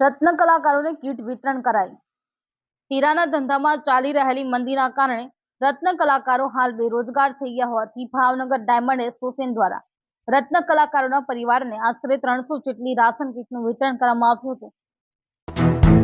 રત્ન કલાકારોને કીટ વિતરણ કરાઈ. હીરાના ધંધામાં ચાલી રહેલી મંદીના કારણે રત્ન કલાકારો હાલ બેરોજગાર થઈ ગયા હોવાથી ભાવનગર ડાયમંડ એસોસિએશન દ્વારા રત્ન કલાકારોના પરિવારને આશરે ત્રણસો જેટલી રાશન કીટનું વિતરણ કરવામાં આવ્યું હતું.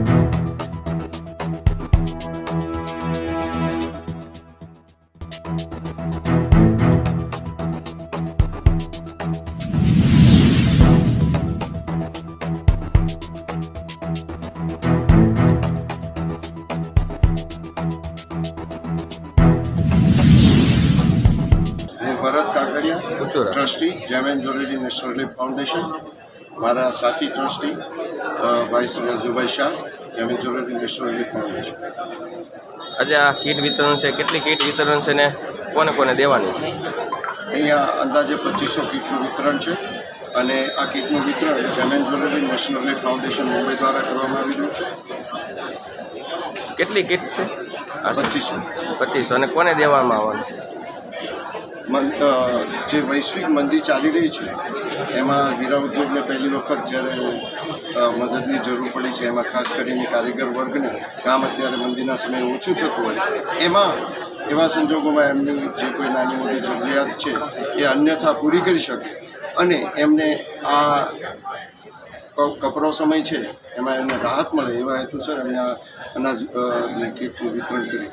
Bharat Kakadiya trustee gem and jewellery national relief foundation મારા સાથી ટ્રસ્ટી ભાઈ Rajubhai Shah gem and jewellery national relief foundation. આજે આ કીટ વિતરણ છે કેટલી કીટ વિતરણ છે ને કોને કોને દેવાની છે? અહીંયા અંદાજે પચીસો કીટનું વિતરણ છે અને આ કીટનું વિતરણ gem and jewellery national relief foundation Mumbai દ્વારા કરવામાં આવી રહ્યું છે. કેટલી કીટ છે? આ પચીસો. પચીસો. અને કોને દેવામાં આવવાનું છે? જે વૈશ્વિક મંદી ચાલી રહી છે, એમાં હીરા ઉદ્યોગને પહેલી વખત જ્યારે મદદની જરૂર પડી છે, એમાં ખાસ કરીને કારીગર વર્ગને કામ અત્યારે મંદીના સમયે ઓછું થતું હોય, એમાં, એવા સંજોગોમાં એમની જે કોઈ નાની મોટી જરૂરિયાત છે, એ અન્યથા પૂરી કરી શકે. અને એમને આ કપરો સમય છે, એમાં એમને રાહત મળે, એવા હેતુસર એમને અનાજ વિતરણ કરી.